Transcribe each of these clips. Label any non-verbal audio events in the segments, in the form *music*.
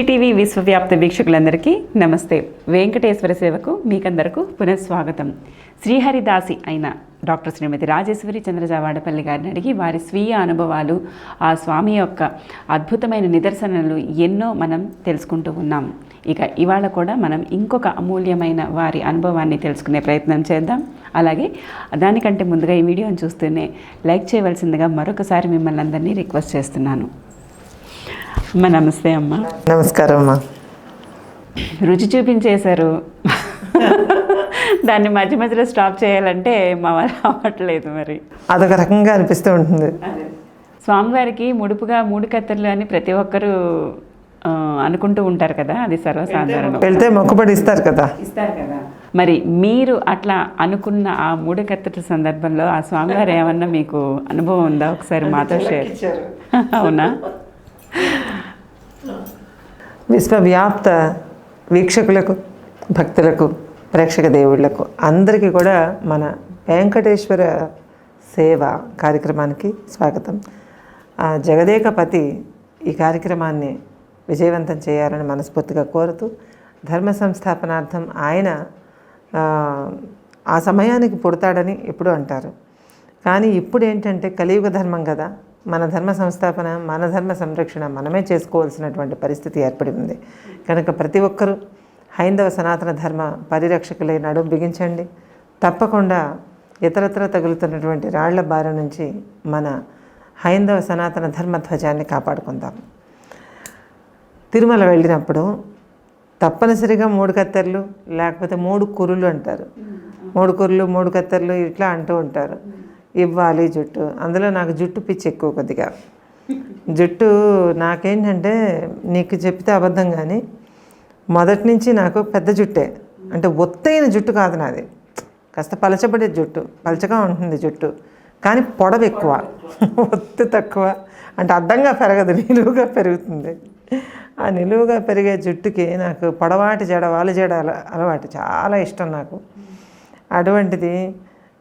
శ్రీటీవీ విశ్వవ్యాప్త వీక్షకులందరికీ నమస్తే. వెంకటేశ్వర సేవకు మీకందరకు పునఃస్వాగతం. శ్రీహరిదాసి అయిన డాక్టర్ శ్రీమతి రాజేశ్వరి చంద్రజావాడపల్లి గారిని అడిగి వారి స్వీయ అనుభవాలు ఆ స్వామి యొక్క అద్భుతమైన నిదర్శనలు ఎన్నో మనం తెలుసుకుంటూ ఉన్నాం. ఇక ఇవాళ కూడా మనం ఇంకొక అమూల్యమైన వారి అనుభవాన్ని తెలుసుకునే ప్రయత్నం చేద్దాం. అలాగే దానికంటే ముందుగా ఈ వీడియోని చూస్తూనే లైక్ చేయవలసిందిగా మరొకసారి మిమ్మల్ని అందరినీ రిక్వెస్ట్ చేస్తున్నాను. అమ్మ నమస్తే అమ్మ. నమస్కారం అమ్మా. రుచి చూపించేశారు. దాన్ని మధ్య మధ్యలో స్టాప్ చేయాలంటే మా వారు అవ్వట్లేదు మరి. అదొక రకంగా అనిపిస్తూ ఉంటుంది. స్వామివారికి ముడుపుగా మూడు కత్తెరలు అని ప్రతి ఒక్కరూ ఆ, అనుకుంటూ ఉంటారు కదా అది సర్వసాధారణం. వెళ్తే మొక్కుబడి ఇస్తారు కదా. ఇస్తారు కదా. మరి మీరు అట్లా అనుకున్న ఆ మూడు కత్తెర సందర్భంలో ఆ స్వామివారు ఏమన్నా మీకు అనుభవం ఉందా? ఒకసారి మాతో షేర్. అవునా? విశ్వవ్యాప్త వీక్షకులకు భక్తులకు ప్రేక్షక దేవుళ్ళకు అందరికీ కూడా మన వెంకటేశ్వర సేవ కార్యక్రమానికి స్వాగతం. జగదేకపతి ఈ కార్యక్రమాన్ని విజయవంతం చేయాలని మనస్ఫూర్తిగా కోరుతూ ధర్మ సంస్థాపనార్థం ఆయన ఆ, ఆ సమయానికి పుడతాడని ఎప్పుడూ అంటారు. కానీ ఇప్పుడు ఏంటంటే కలియుగ ధర్మం కదా. మన ధర్మ సంస్థాపన మన ధర్మ సంరక్షణ మనమే చేసుకోవాల్సినటువంటి పరిస్థితి ఏర్పడి ఉంది. కనుక ప్రతి ఒక్కరూ హైందవ సనాతన ధర్మ పరిరక్షకులై నడుం బిగించండి. తప్పకుండా ఇతరత్ర తగులుతున్నటువంటి రాళ్ళ బారి నుంచి మన హైందవ సనాతన ధర్మ ధ్వజాన్ని కాపాడుకుందాం. తిరుమల వెళ్ళినప్పుడు తప్పనిసరిగా మూడు కత్తెరలు లేకపోతే మూడు కురులు అంటారు. మూడు కురులు మూడు కత్తెరలు ఇట్లా అంటూ ఉంటారు. ఇవ్వాలి జుట్టు. అందులో నాకు జుట్టు పిచ్చి ఎక్కువ కొద్దిగా. జుట్టు నాకేంటంటే నీకు చెప్తే అబద్ధం కానీ మొదటి నుంచి నాకు పెద్ద జుట్టే. అంటే ఒత్తైన జుట్టు కాదు నాది. కాస్త పలచబడే జుట్టు. పలచగా ఉంటుంది జుట్టు. కానీ పొడవు ఎక్కువ. ఒత్తు తక్కువ. అంటే అడ్డంగా పెరగదు. నిలువుగా పెరుగుతుంది. ఆ నిలువుగా పెరిగే జుట్టుకి నాకు పొడవాటి జడ వాళ్ళ జడ అలవాటు. చాలా ఇష్టం నాకు. అటువంటిది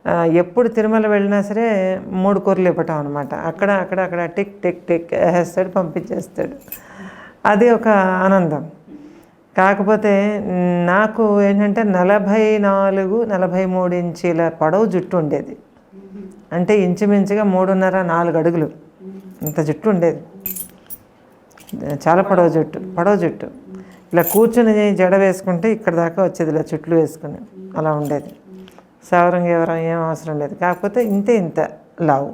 ఎప్పుడు తిరుమల వెళ్ళినా సరే మూడు కూరలు ఇవ్వటం అనమాట అక్కడ అక్కడ అక్కడ టిక్ టిక్ టిక్ వేస్తాడు పంపించేస్తాడు. అది ఒక ఆనందం. కాకపోతే నాకు ఏంటంటే నలభై నాలుగు నలభై మూడు ఇంచీల పొడవు జుట్టు ఉండేది. అంటే ఇంచుమించుగా మూడున్నర నాలుగు అడుగులు. ఇంత జుట్టు ఉండేది. చాలా పొడవు జుట్టు పొడవు జుట్టు. ఇలా కూర్చుని జడ వేసుకుంటే ఇక్కడ దాకా వచ్చేది ఇలా చుట్లు వేసుకుని. అలా ఉండేది. సవరం గీవరం ఏం అవసరం లేదు. కాకపోతే ఇంతే ఇంత లావు.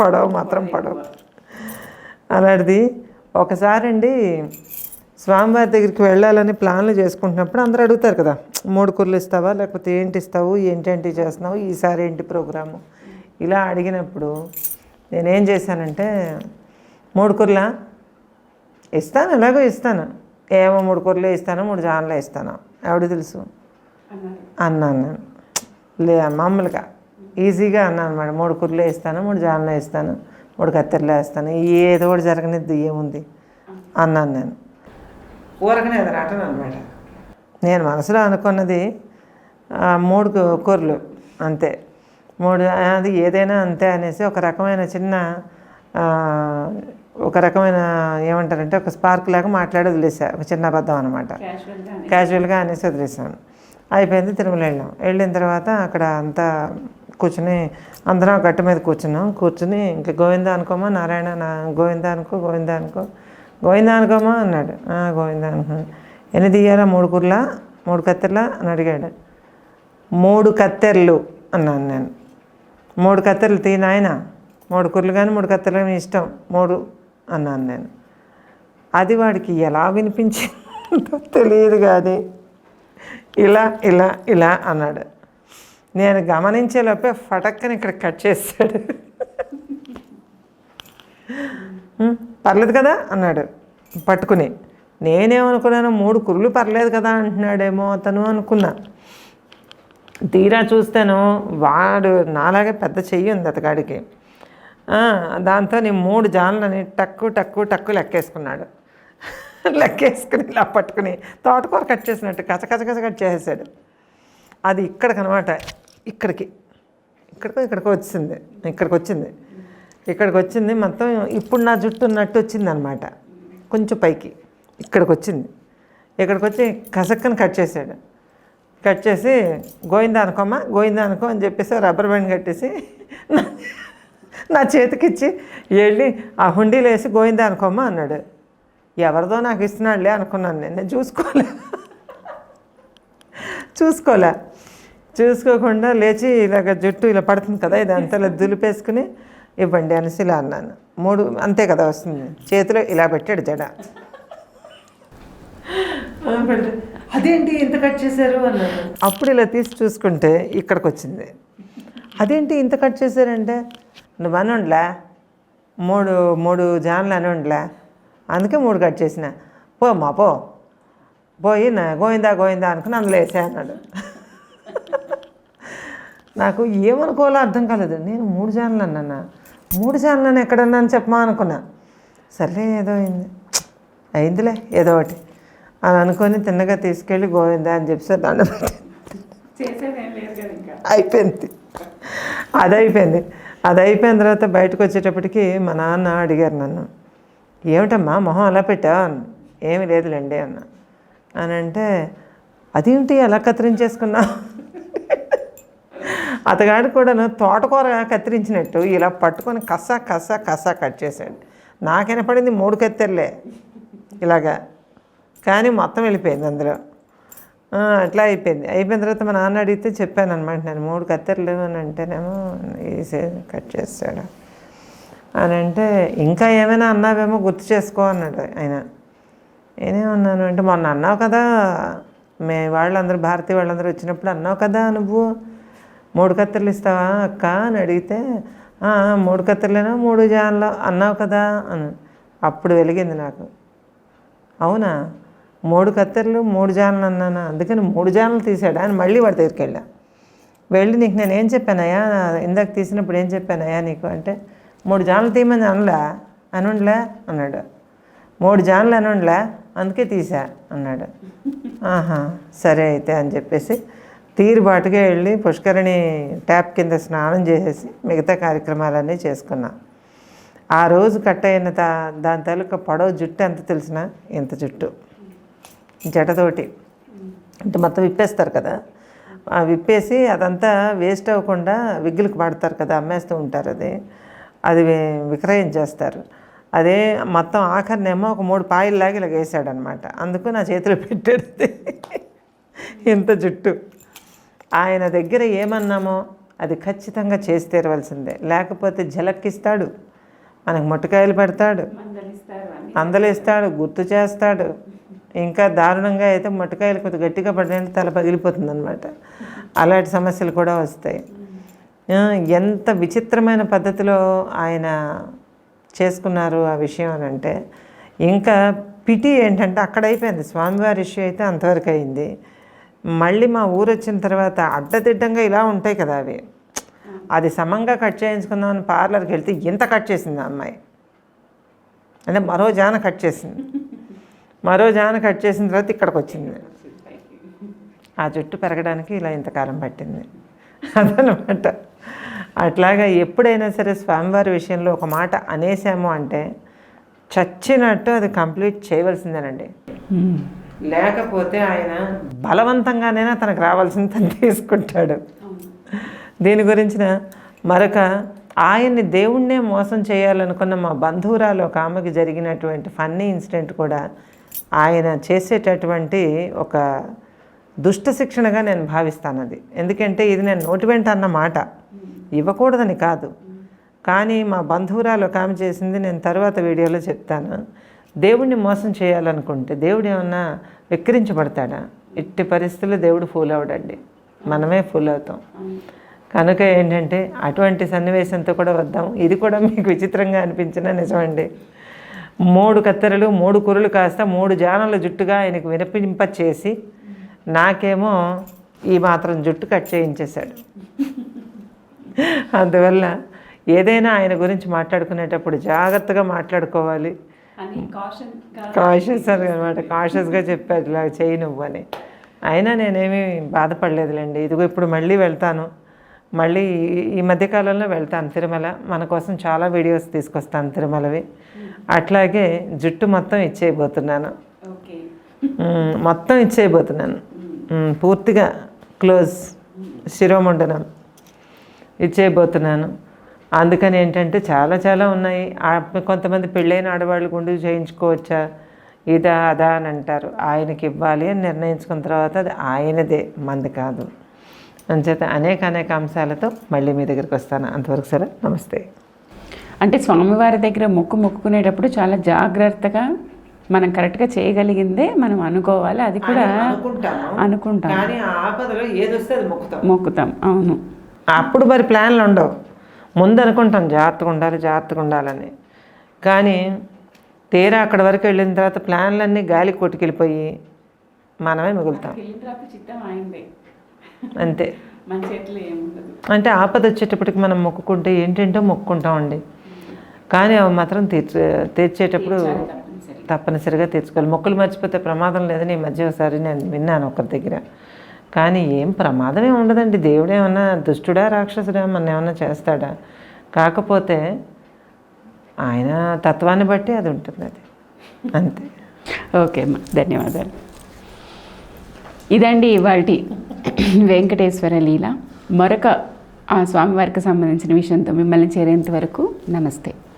పొడవు మాత్రం పొడవు. అలాంటిది ఒకసారి అండి స్వామివారి దగ్గరికి వెళ్ళాలని ప్లాన్లు చేసుకుంటున్నప్పుడు అందరూ అడుగుతారు కదా మూడు కూరలు ఇస్తావా లేకపోతే ఏంటి ఇస్తావు ఏంటేంటి చేస్తున్నావు ఈసారి ఏంటి ప్రోగ్రాము? ఇలా అడిగినప్పుడు నేనేం చేశానంటే మూడు కూరలా? ఇస్తాను ఎలాగో ఇస్తాను. ఏమో మూడు కూరలే ఇస్తాను మూడు జాన్లే ఇస్తాను. ఎవడు తెలుసు? అన్నాను నేను. మామూలుగా ఈజీగా అన్నాను అనమాట. మూడు కుర్లే ఇస్తాను మూడు జాన్లే ఇస్తాను మూడు కత్తెరలే ఇస్తాను ఏదో ఒకటి జరగనిద్ది ఏముంది అన్నాను నేను. ఊరకనే అది రాటను అనమాట. నేను మనసులో అనుకున్నది ఆ, మూడు కూరలు అంతే. మూడు అది ఏదైనా అంతే అనేసి ఒక రకమైన చిన్న ఆ, ఒక రకమైన ఏమంటారంటే ఒక స్పార్క్ లాగా మాట్లాడి వదిలేసా. ఒక చిన్న అబద్ధం అనమాట. క్యాజువల్గా అనేసి వదిలేసాను. అయిపోయింది తిరుమల వెళ్ళాం వెళ్ళిన తర్వాత అక్కడ అంతా కూర్చుని అందరం గట్టు మీద కూర్చున్నాం. కూర్చుని ఇంకా గోవింద అనుకోమా? నారాయణ నా గోవింద అనుకో గోవింద అనుకో. గోవింద అనుకోమా? అన్నాడు. గోవింద అనుకో. ఎన్ని తీయాలా? మూడు కుర్లా? మూడు కత్తెర్లా? అని అడిగాడు. మూడు కత్తెర్లు అన్నాను నేను. మూడు కత్తెర్లు తీ నాయన. మూడు కుర్లు కానీ మూడు కత్తెరలు కానీ ఇష్టం. మూడు అన్నాను నేను. అది వాడికి ఎలా వినిపించిందో తెలియదు కానీ ఇలా ఇలా ఇలా అన్నాడు. నేను గమనించేలోపే ఫటక్కని ఇక్కడ కట్ చేస్తాడు పర్లేదు కదా అన్నాడు పట్టుకుని. నేనేమనుకున్నాను మూడు కుర్లు పర్లేదు కదా అంటున్నాడేమో అతను అనుకున్నా. తీరా చూస్తాను వాడు నాలాగే పెద్ద చెయ్యి ఉంది అతగాడికి. దాంతో నేను మూడు జాన్లని టక్కు టక్కు టక్కు లెక్కేసుకున్నాడు. లెక్కేసుకుని ఇలా పట్టుకుని తోటకూర కట్ చేసినట్టు కచకచకచ కట్ చేసేసాడు. అది ఇక్కడికనమాట. ఇక్కడికి. ఇక్కడికో ఇక్కడికో వచ్చింది. ఇక్కడికి వచ్చింది ఇక్కడికి వచ్చింది మొత్తం ఇప్పుడు నా జుట్టు ఉన్నట్టు వచ్చింది అనమాట కొంచెం పైకి. ఇక్కడికి వచ్చింది ఇక్కడికి వచ్చి కసక్కని కట్ చేశాడు. కట్ చేసి గోయిందా అనుకోమా గోయిందా అనుకో అని చెప్పేసి రబ్బర్ బ్యాండ్ కట్టేసి నా- నా చేతికిచ్చి వెళ్ళి ఆ హుండీలో వేసి గోయిందా అనుకోమా అన్నాడు. ఎవరిదో నాకు ఇస్తున్నాడులే అనుకున్నాను నేను. చూసుకోలే. చూసుకోలే. చూసుకోకుండా లేచి ఇలాగ జుట్టు ఇలా పడుతుంది కదా ఇది అంతా ఇలా దులిపేసుకుని ఇవ్వండి అనేసి ఇలా అన్నాను. మూడు అంతే కదా వస్తుంది. చేతిలో ఇలా పెట్టాడు జడ. అదేంటి ఇంత కట్ చేశారు అన్నాడు. అప్పుడు ఇలా తీసి చూసుకుంటే ఇక్కడికి వచ్చింది అదేంటి ఇంత కట్ చేశారంటే నువ్వు అని ఉండలే మూడు మూడు జాన్లు అని ఉండలే అందుకే మూడు కట్ చేసిన. పో మా పో. పోయి నా గోయిందా గోయిందా అనుకుని అందులో వేసే అన్నాడు. నాకు ఏమనుకోవాలో అర్థం కాలేదు. నేను మూడు జాన్లు అన్నా మూడు జాన్లు అని ఎక్కడన్నా అని చెప్పమా అనుకున్నా. సర్లే ఏదో అయింది. అయిందిలే ఏదో ఒకటి అని అనుకొని తిన్నగా తీసుకెళ్ళి గోవిందా అని చెప్పి దండ ఇంకా అయిపోయింది అది అయిపోయింది. అది అయిపోయిన తర్వాత బయటకు వచ్చేటప్పటికి మా నాన్న అడిగారు నన్ను. ఏమిటమ్మా మొహం అలా పెట్టావు అన్న ఏమి లేదులేండి అన్న. అని అంటే అదేమిటి అలా కత్తిరించేసుకున్నావు అతగాడు కూడా తోటకూర కత్తిరించినట్టు ఇలా పట్టుకొని కసా కసా కసా కట్ చేశాడు. నాకైనా పడింది మూడు కత్తెరలే. ఇలాగా. కానీ మొత్తం వెళ్ళిపోయింది అందులో. అట్లా అయిపోయింది. అయిపోయిన తర్వాత మా నాన్న అడిగితే చెప్పాను అనమాట నేను మూడు కత్తెరలు అని అంటేనేమో కట్ చేస్తాడు. అని అంటే ఇంకా ఏమైనా అన్నావేమో గుర్తు చేసుకో అన్నాడు ఆయన. నేనేమన్నాను అంటే మొన్న అన్నావు కదా మే వాళ్ళందరూ భారతీయ వాళ్ళందరూ వచ్చినప్పుడు అన్నావు కదా నువ్వు మూడు కత్తెరలు ఇస్తావా అక్క అని అడిగితే మూడు కత్తెరలేనా మూడు జాన్లు అన్నావు కదా అని. అప్పుడు వెలిగింది నాకు. అవునా మూడు కత్తెరలు మూడు జాన్లు అన్నానా? అందుకని మూడు జాన్లు తీసాడా అని మళ్ళీ వాడి దగ్గరికి వెళ్ళా. వెళ్ళి నీకు నేను ఏం చెప్పానయ్యా ఇందాక తీసినప్పుడు ఏం చెప్పానయ్యా నీకు? అంటే మూడు జాన్లు తీయమని అనలా? అనుండలే? అన్నాడు. మూడు జాన్లు అనుండలే? అందుకే తీసా అన్నాడు. ఆహా సరే అయితే అని చెప్పేసి తీరుబాటుగా వెళ్ళి పుష్కరిణి ట్యాప్ కింద స్నానం చేసేసి మిగతా కార్యక్రమాలన్నీ చేసుకున్నా. ఆ రోజు కట్ అయిన దా దాని తాలూకా పొడవు జుట్టు ఎంత తెలిసిన ఇంత జుట్టు. జటతోటి అంటే మొత్తం విప్పేస్తారు కదా. ఆ విప్పేసి అదంతా వేస్ట్ అవ్వకుండా విగ్గులకు వాడతారు కదా అమ్మేస్తూ ఉంటారు అది. అది విక్రయించేస్తారు. అదే మొత్తం ఆఖరినేమో ఒక మూడు పాయిల్లాగా ఇలా వేసాడనమాట అందుకు నా చేతిలో పెట్టాడు *laughs* ఇంత జుట్టు. ఆయన దగ్గర ఏమన్నామో అది ఖచ్చితంగా చేసి తీరవలసిందే. లేకపోతే జలక్కిస్తాడు మనకు మొట్టకాయలు పెడతాడు. అందలేస్తాడు గుర్తు చేస్తాడు. ఇంకా దారుణంగా అయితే మొట్టకాయలు కొద్దిగా గట్టిగా పడినంటే తల పగిలిపోతుంది అనమాట అలాంటి సమస్యలు కూడా వస్తాయి. ఎంత విచిత్రమైన పద్ధతిలో ఆయన చేసుకున్నారు ఆ విషయం అని అంటే ఇంకా పిటి ఏంటంటే అక్కడ అయిపోయింది. స్వామివారి ఇష్యూ అయితే అంతవరకు అయింది. మళ్ళీ మా ఊరు వచ్చిన తర్వాత అడ్డదిడ్డంగా ఇలా ఉంటాయి కదా అవి. అది సమంగా కట్ చేయించుకుందామని పార్లర్కి వెళ్తే ఇంత కట్ చేసింది ఆ అమ్మాయి. అంటే మరో జాన కట్ చేసింది. మరో జాన కట్ చేసిన తర్వాత ఇక్కడికి వచ్చింది. ఆ జుట్టు పెరగడానికి ఇలా ఇంతకాలం పట్టింది. అదనమాట. అట్లాగా ఎప్పుడైనా సరే స్వామివారి విషయంలో ఒక మాట అనేసాము అంటే చచ్చినట్టు అది కంప్లీట్ చేయవలసిందేనండి. లేకపోతే ఆయన బలవంతంగానైనా తనకు రావాల్సింది తను తీసుకుంటాడు. దీని గురించిన మరొక ఆయన్ని దేవుణ్ణే మోసం చేయాలనుకున్న మా బంధువురాలు ఒక ఆమెకి జరిగినటువంటి ఫన్నీ ఇన్సిడెంట్ కూడా ఆయన చేసేటటువంటి ఒక దుష్ట శిక్షణగా నేను భావిస్తాను అది ఎందుకంటే ఇది నేను నోటి వెంట అన్న మాట. ఇవ్వకూడదని కాదు. కానీ మా బంధువురాలు ఒక ఆమె చేసింది నేను తర్వాత వీడియోలో చెప్తాను. దేవుణ్ణి మోసం చేయాలనుకుంటే దేవుడు ఏమన్నా వెక్కిరించబడతాడా? ఇట్టి పరిస్థితుల్లో దేవుడు ఫూల్ అవడండి. మనమే ఫూల్ అవుతాం. కనుక ఏంటంటే అటువంటి సన్నివేశంతో కూడా వద్దాం. ఇది కూడా మీకు విచిత్రంగా అనిపించిన నిజమండి. మూడు కత్తెరలు మూడు కురులు కాస్త మూడు జానల జుట్టుగా ఆయనకు వినిపింప చేసి నాకేమో ఈ మాత్రం జుట్టు కట్ చేయించేశాడు. అందువల్ల ఏదైనా ఆయన గురించి మాట్లాడుకునేటప్పుడు జాగ్రత్తగా మాట్లాడుకోవాలి. కాషియస్ అని అనమాట కాషియస్గా చెప్పాడు ఇలా చేయి నువ్వు అని. అయినా నేనేమీ బాధపడలేదులేండి. ఇదిగో ఇప్పుడు మళ్ళీ వెళ్తాను. మళ్ళీ ఈ- మధ్యకాలంలో వెళ్తాను తిరుమల. మన కోసం చాలా వీడియోస్ తీసుకొస్తాను తిరుమలవి. అట్లాగే జుట్టు మొత్తం ఇచ్చేయబోతున్నాను. మొత్తం ఇచ్చేయబోతున్నాను. పూర్తిగా క్లోజ్ శిరోముండనం. ఇచ్చేయబోతున్నాను. అందుకని ఏంటంటే చాలా చాలా ఉన్నాయి. ఆ- కొంతమంది పెళ్ళైన ఆడవాళ్ళు గుండు చేయించుకోవచ్చా? ఇదా అదా అని అంటారు. ఆయనకి ఇవ్వాలి అని నిర్ణయించుకున్న తర్వాత అది ఆయనదే. మంది కాదు. అంచేత అనేక అనేక అంశాలతో మళ్ళీ మీ దగ్గరికి వస్తాను. అంతవరకు సరే నమస్తే. అంటే స్వామివారి దగ్గర మొక్కు మొక్కుకునేటప్పుడు చాలా జాగ్రత్తగా మనం కరెక్ట్గా చేయగలిగిందే మనం అనుకోవాలి. అది కూడా అనుకుంటాం. కానీ ఆ ఆపదలో ఏది వస్తే అది మొక్కుతాం. మొక్కుతాం. అవును. అప్పుడు మరి ప్లాన్లు ఉండవు. ముందు అనుకుంటాం జాగ్రత్తగా ఉండాలి జాగ్రత్తగా ఉండాలని. కానీ తీరా అక్కడి వరకు వెళ్ళిన తర్వాత ప్లాన్లన్నీ గాలి కొట్టుకెళ్ళిపోయి మనమే మిగులుతాం. అంతే. అంటే ఆపద వచ్చేటప్పటికి మనం మొక్కుకుంటే ఏంటంటో మొక్కుకుంటామండి కానీ అవి మాత్రం తీర్చ తీర్చేటప్పుడు తప్పనిసరిగా తీర్చుకోవాలి. మొక్కులు మర్చిపోతే ప్రమాదం లేదని ఈ మధ్య ఒకసారి నేను విన్నాను ఒకరి దగ్గర. కానీ ఏం ప్రమాదమే ఉండదండి. దేవుడు ఏమన్నా దుష్టుడా రాక్షసుడా మన ఏమన్నా చేస్తాడా? కాకపోతే ఆయన తత్వాన్ని బట్టి అది ఉంటుంది అది. అంతే. ఓకే అమ్మా ధన్యవాదాలు. ఇదండి ఇవాటి వెంకటేశ్వర లీల. మరొక ఆ స్వామివారికి సంబంధించిన విషయంతో మిమ్మల్ని చేరేంత వరకు నమస్తే.